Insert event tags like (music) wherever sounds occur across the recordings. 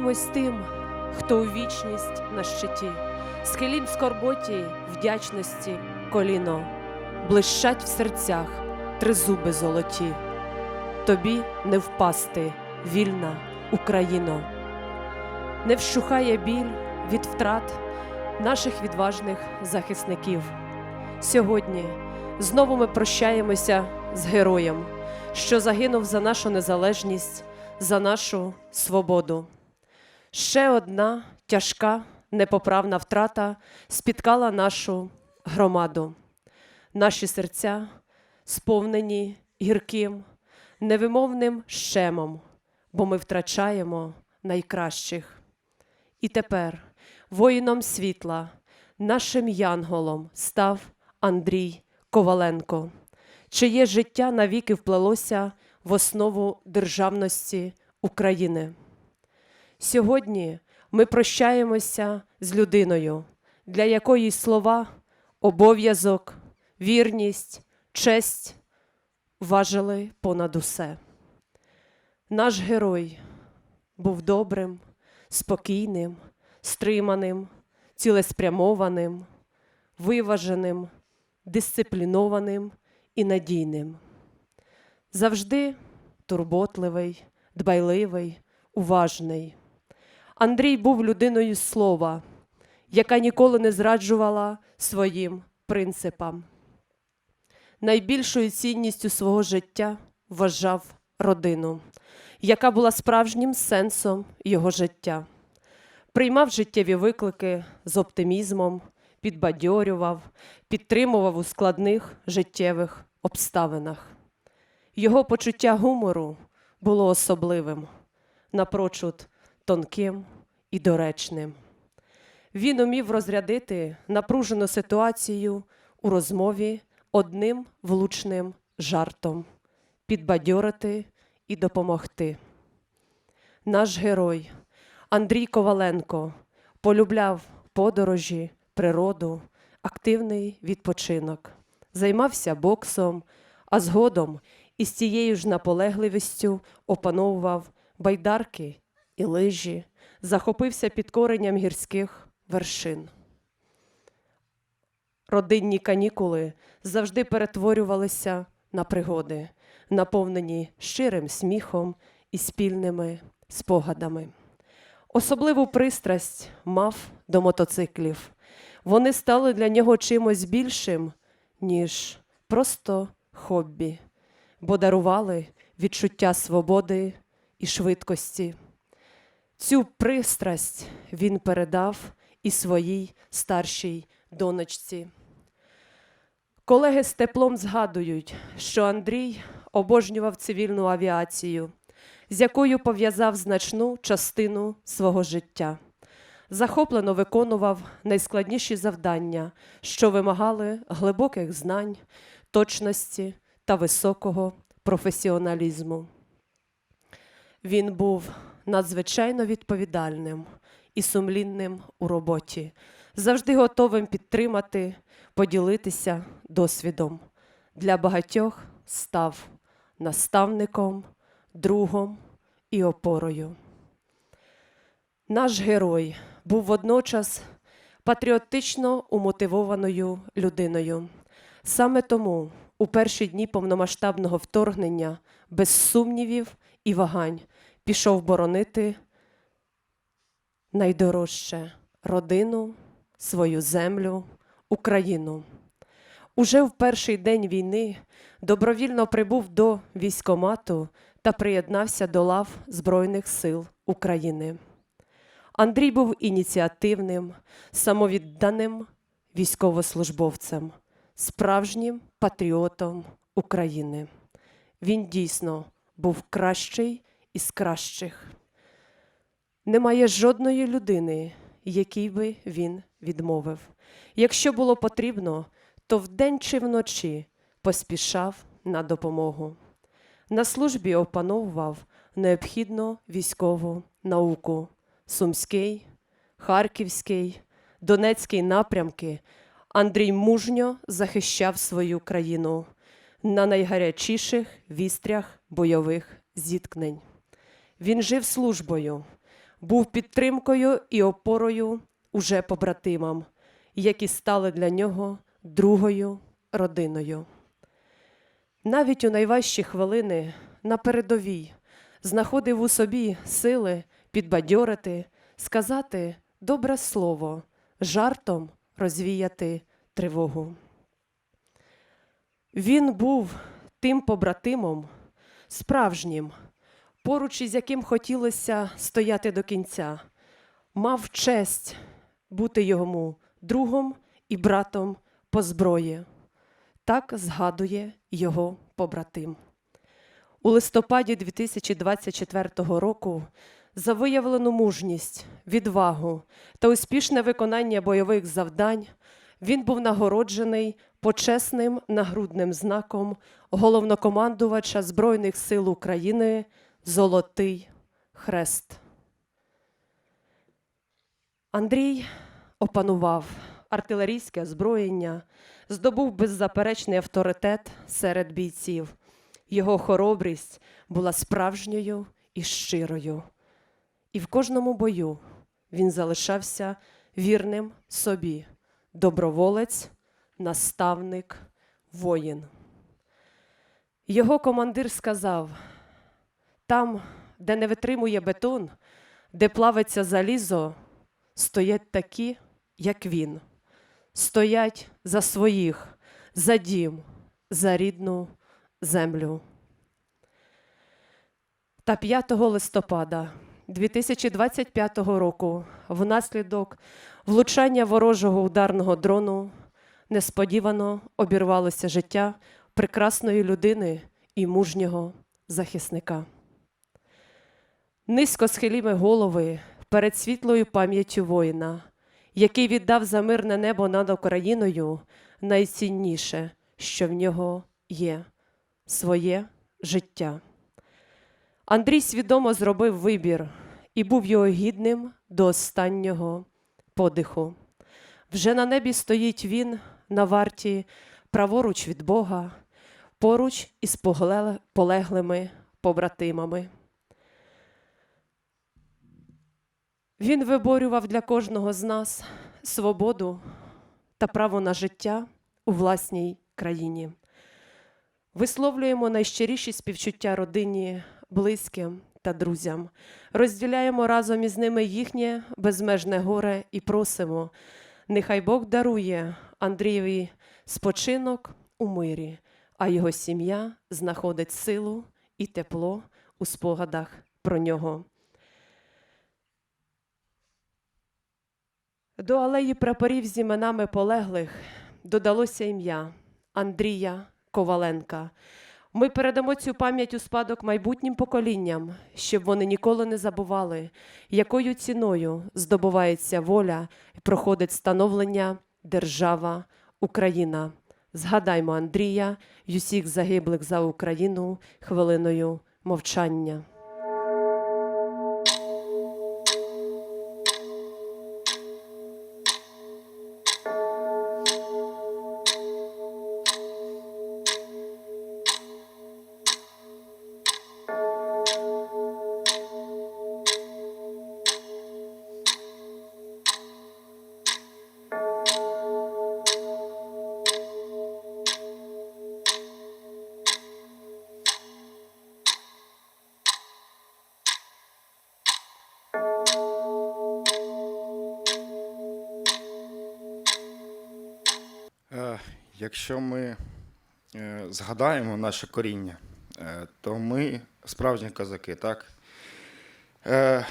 Вклонімось тим, хто у вічність на щиті, схилім скорботі, вдячності коліно, блищать в серцях тризуби золоті. Тобі не впасти, вільна Україно. Не вщухає біль від втрат наших відважних захисників. Сьогодні знову ми прощаємося з героєм, що загинув за нашу незалежність, за нашу свободу. Ще одна тяжка, непоправна втрата спіткала нашу громаду. Наші серця сповнені гірким, невимовним щемом, бо ми втрачаємо найкращих. І тепер воїном світла, нашим янголом став Андрій Коваленко, чиє життя навіки вплелося в основу державності України. Сьогодні ми прощаємося з людиною, для якої слова, обов'язок, вірність, честь важили понад усе. Наш герой був добрим, спокійним, стриманим, цілеспрямованим, виваженим, дисциплінованим і надійним. Завжди турботливий, дбайливий, уважний. Андрій був людиною слова, яка ніколи не зраджувала своїм принципам. Найбільшою цінністю свого життя вважав родину, яка була справжнім сенсом його життя. Приймав життєві виклики з оптимізмом, підбадьорював, підтримував у складних життєвих обставинах. Його почуття гумору було особливим, напрочуд тонким і доречним. Він умів розрядити напружену ситуацію у розмові одним влучним жартом, підбадьорити і допомогти. Наш герой Андрій Коваленко полюбляв подорожі, природу, активний відпочинок, займався боксом, а згодом із цією ж наполегливістю опановував байдарки і лижі, захопився підкоренням гірських вершин. Родинні канікули завжди перетворювалися на пригоди, наповнені щирим сміхом і спільними спогадами. Особливу пристрасть мав до мотоциклів. Вони стали для нього чимось більшим, ніж просто хобі, бо дарували відчуття свободи і швидкості. Цю пристрасть він передав і своїй старшій донечці. Колеги з теплом згадують, що Андрій обожнював цивільну авіацію, з якою пов'язав значну частину свого життя. Захоплено виконував найскладніші завдання, що вимагали глибоких знань, точності та високого професіоналізму. Він був надзвичайно відповідальним і сумлінним у роботі, завжди готовим підтримати, поділитися досвідом. Для багатьох став наставником, другом і опорою. Наш герой був водночас патріотично умотивованою людиною. Саме тому у перші дні повномасштабного вторгнення без сумнівів і вагань пішов боронити найдорожче родину, свою землю, Україну. Уже в перший день війни добровільно прибув до військомату та приєднався до лав Збройних сил України. Андрій був ініціативним, самовідданим військовослужбовцем, справжнім патріотом України. Він дійсно був кращий із кращих. Немає жодної людини, якій би він відмовив. Якщо було потрібно, то вдень чи вночі поспішав на допомогу. На службі опановував необхідну військову науку Сумський, Харківський, Донецький напрямки. Андрій мужньо захищав свою країну на найгарячіших вістрях бойових зіткнень. Він жив службою, був підтримкою і опорою уже побратимам, які стали для нього другою родиною. Навіть у найважчі хвилини на передовій знаходив у собі сили підбадьорити, сказати добре слово, жартом розвіяти тривогу. Він був тим побратимом, справжнім, поруч із яким хотілося стояти до кінця, мав честь бути йому другом і братом по зброї. Так згадує його побратим. У листопаді 2024 року за виявлену мужність, відвагу та успішне виконання бойових завдань він був нагороджений почесним нагрудним знаком головнокомандувача Збройних сил України Золотий Хрест. Андрій опанував артилерійське озброєння, здобув беззаперечний авторитет серед бійців. Його хоробрість була справжньою і щирою. І в кожному бою він залишався вірним собі, доброволець, наставник, воїн. Його командир сказав: там, де не витримує бетон, де плавиться залізо, стоять такі, як він, стоять за своїх, за дім, за рідну землю. Та 5 листопада 2025 року, внаслідок влучання ворожого ударного дрону, несподівано обірвалося життя прекрасної людини і мужнього захисника. Низько схиліми голови перед світлою пам'яттю воїна, який віддав за мирне небо над Україною найцінніше, що в нього є своє життя. Андрій свідомо зробив вибір і був його гідним до останнього подиху. Вже на небі стоїть він на варті праворуч від Бога, поруч із полеглими побратимами. Він виборював для кожного з нас свободу та право на життя у власній країні. Висловлюємо найщиріші співчуття родині, близьким та друзям. Розділяємо разом із ними їхнє безмежне горе і просимо. Нехай Бог дарує Андрієві спочинок у мирі, а його сім'я знаходить силу і тепло у спогадах про нього. До алеї прапорів з іменами полеглих додалося ім'я Андрія Коваленка. Ми передамо цю пам'ять у спадок майбутнім поколінням, щоб вони ніколи не забували, якою ціною здобувається воля і проходить становлення держава Україна. Згадаймо Андрія й усіх загиблих за Україну хвилиною мовчання. Згадаємо наше коріння, е, то ми справжні козаки, так? Е,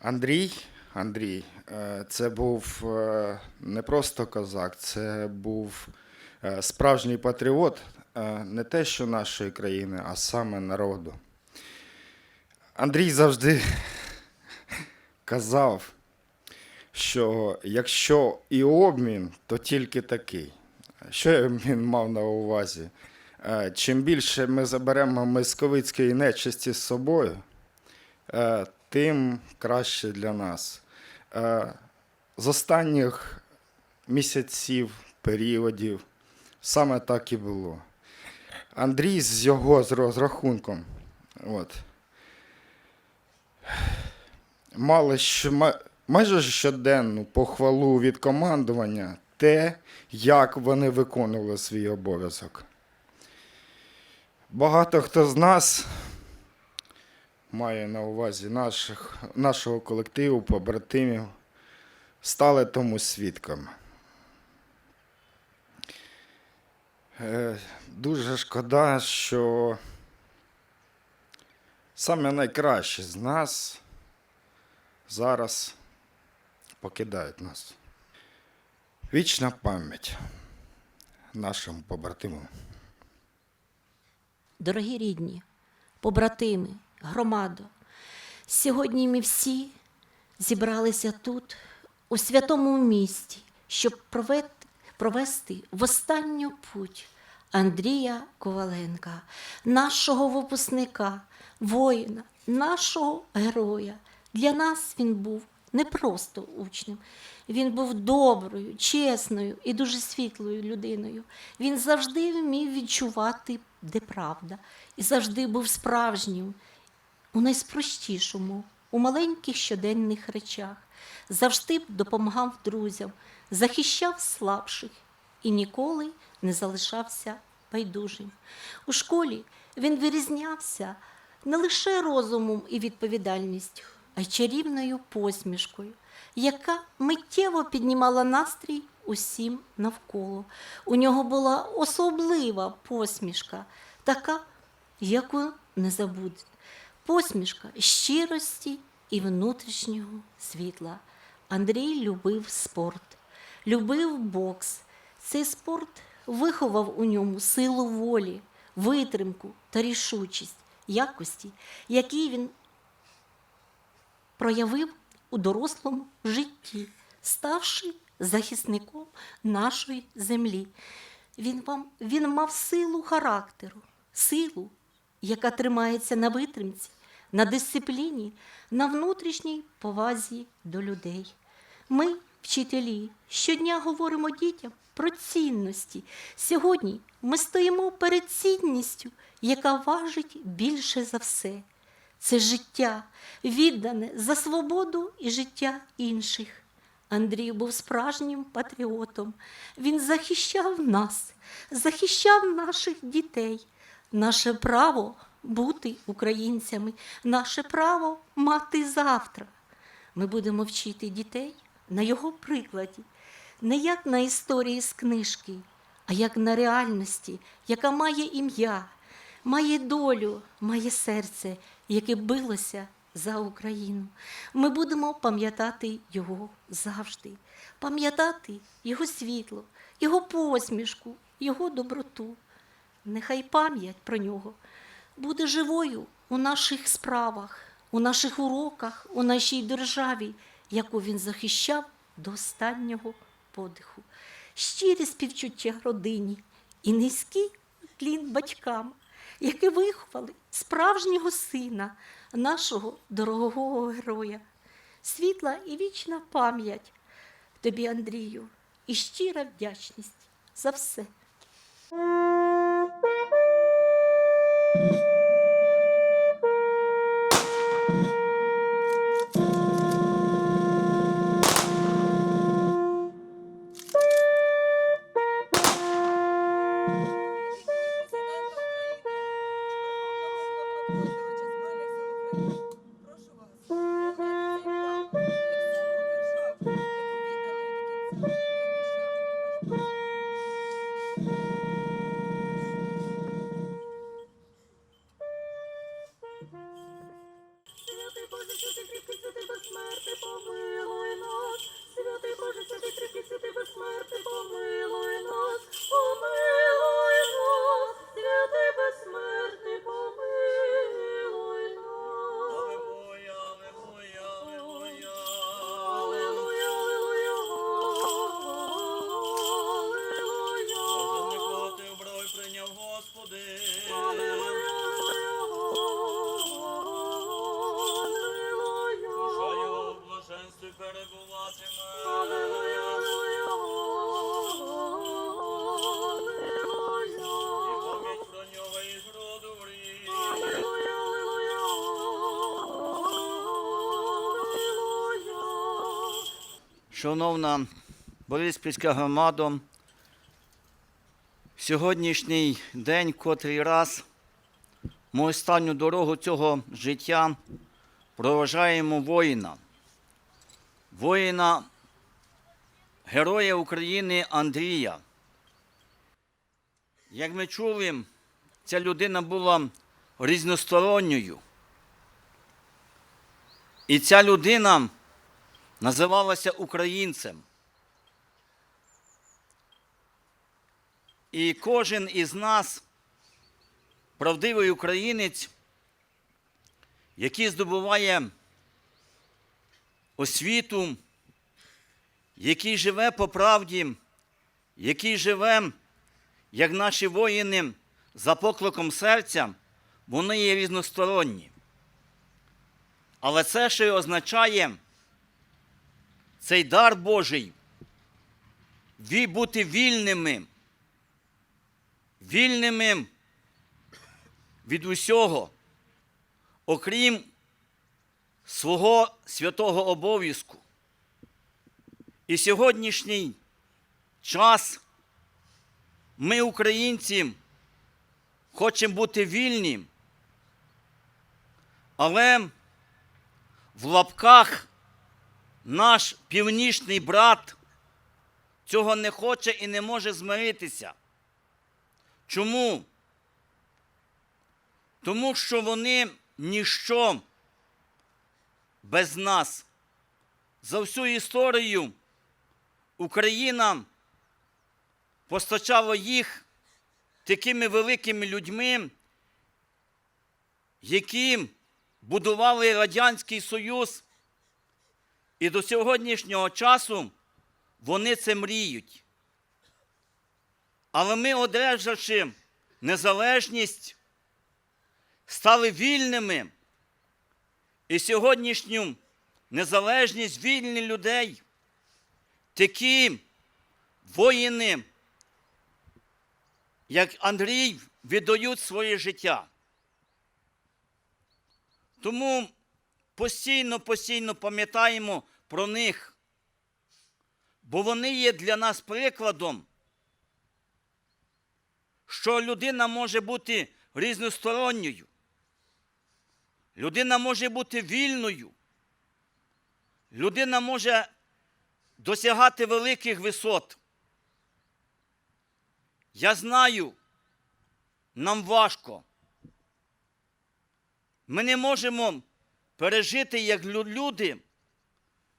Андрій, Андрій, е, це був е, не просто козак, це був е, справжній патріот е, не те, що нашої країни, а саме народу. Андрій завжди (laughs) казав, що якщо і обмін, то тільки такий. Що він мав на увазі? Е, Чим більше ми заберемо московицької нечисті з собою, е, тим краще для нас. Е, З останніх місяців, періодів саме так і було. Андрій з його з розрахунком. От. мали що, ма- майже щоденну похвалу від командування те, як вони виконували свій обов'язок. Багато хто з нас має на увазі наших, нашого колективу, побратимів, стали тому свідками. Е, Дуже шкода, що саме найкращі з нас зараз покидають нас. Вічна пам'ять нашим побратимам. Дорогі рідні, побратими, громадо, сьогодні ми всі зібралися тут, у святому місті, щоб провести, в останню путь Андрія Коваленка, нашого випускника, воїна, нашого героя. Для нас він був не просто учнем. Він був доброю, чесною і дуже світлою людиною. Він завжди вмів відчувати, де правда, і завжди був справжнім у найспростішому, у маленьких щоденних речах, завжди допомагав друзям, захищав слабших і ніколи не залишався байдужим. У школі він вирізнявся не лише розумом і відповідальністю, чарівною посмішкою, яка миттєво піднімала настрій усім навколо. У нього була особлива посмішка, така, яку не забудуть. Посмішка щирості і внутрішнього світла. Андрій любив спорт, любив бокс. Цей спорт виховав у ньому силу волі, витримку та рішучість, якості, які він проявив у дорослому житті, ставши захисником нашої землі. Він, вам, він мав силу характеру, силу, яка тримається на витримці, на дисципліні, на внутрішній повазі до людей. Ми, вчителі, щодня говоримо дітям про цінності. Сьогодні ми стоїмо перед цінністю, яка важить більше за все. Це життя, віддане за свободу і життя інших. Андрій був справжнім патріотом. Він захищав нас, захищав наших дітей, наше право бути українцями, наше право мати завтра. Ми будемо вчити дітей на його прикладі, не як на історії з книжки, а як на реальності, яка має ім'я, має долю, має серце, яке билося за Україну. Ми будемо пам'ятати його завжди, пам'ятати його світло, його посмішку, його доброту. Нехай пам'ять про нього буде живою у наших справах, у наших уроках, у нашій державі, яку він захищав до останнього подиху. Щирі співчуття родині і низький клін батькам, які виховали справжнього сина, нашого дорогого героя. Світла і вічна пам'ять тобі, Андрію, і щира вдячність за все. Шановна Бориспільська громада, сьогоднішній день, котрий раз ми останню дорогу цього життя проважаємо воїна. Воїна, героя України Андрія. Як ми чули, ця людина була різносторонньою. І ця людина називалася українцем. І кожен із нас, правдивий українець, який здобуває освіту, який живе по правді, який живе, як наші воїни, за покликом серця, вони є різносторонні. Але це ще й означає цей дар Божий бути вільними, вільними від усього, окрім свого святого обов'язку. І сьогоднішній час ми, українці, хочемо бути вільні, але в лапках наш північний брат цього не хоче і не може змиритися. Чому? Тому що вони ніщо без нас. За всю історію Україна постачала їх такими великими людьми, які будували Радянський Союз, і до сьогоднішнього часу вони це мріють. Але ми, одержавши незалежність, стали вільними. І сьогоднішню незалежність вільних людей, такі воїни, як Андрій, віддають своє життя. Тому постійно, постійно пам'ятаємо про них, бо вони є для нас прикладом, що людина може бути різносторонньою, людина може бути вільною, людина може досягати великих висот. Я знаю, нам важко. Ми не можемо пережити як люди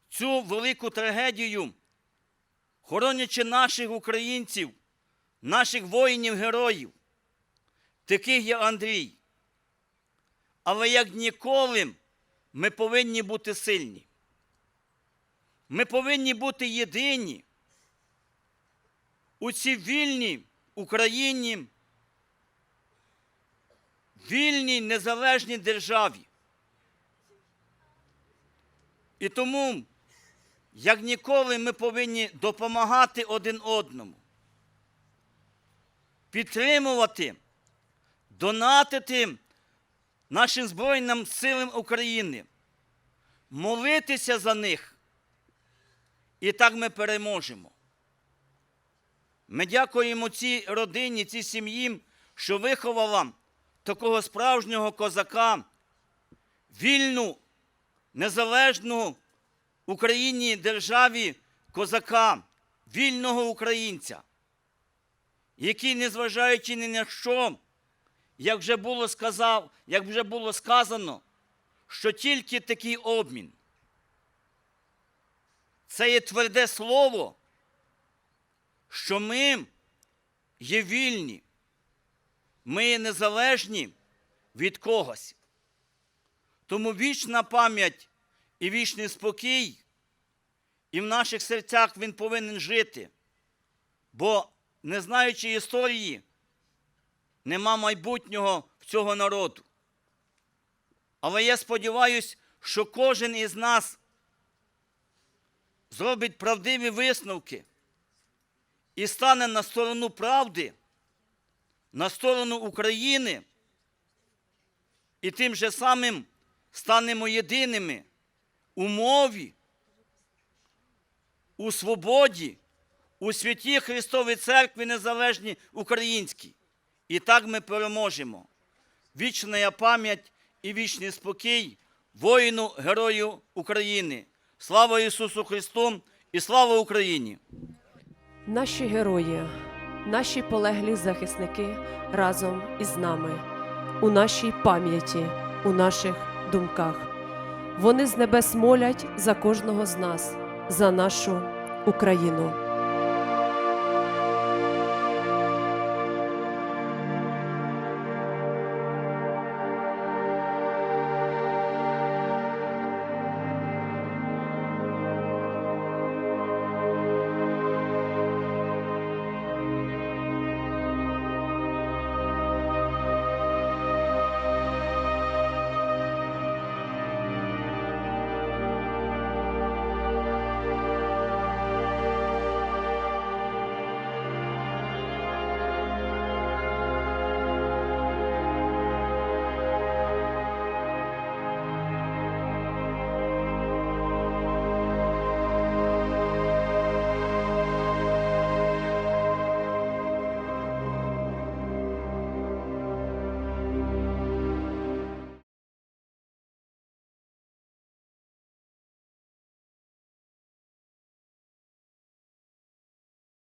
цю велику трагедію, хоронячи наших українців, наших воїнів-героїв, таких як Андрій. Але як ніколи ми повинні бути сильні. Ми повинні бути єдині у цій вільній Україні, вільній незалежній державі. І тому, як ніколи, ми повинні допомагати один одному, підтримувати, донатити нашим Збройним силам України, молитися за них. І так ми переможемо. Ми дякуємо цій родині, цій сім'ї, що виховала такого справжнього козака, вільну, незалежну Україні державі козака, вільного українця, який, незважаючи ні на що, як вже було сказав, як вже було сказано, що тільки такий обмін. Це є тверде слово, що ми є вільні, ми є незалежні від когось. Тому вічна пам'ять і вічний спокій, і в наших серцях він повинен жити. Бо, не знаючи історії, нема майбутнього в цього народу. Але я сподіваюся, що кожен із нас зробить правдиві висновки і стане на сторону правди, на сторону України, і тим же самим станемо єдиними у мові, у свободі, у святій Христовій Церкві Незалежній Українській. І так ми переможемо. Вічна пам'ять і вічний спокій воїну, герою України. Слава Ісусу Христу і слава Україні! Наші герої, наші полеглі захисники разом із нами, у нашій пам'яті, у наших думках. Вони з небес молять за кожного з нас, за нашу Україну.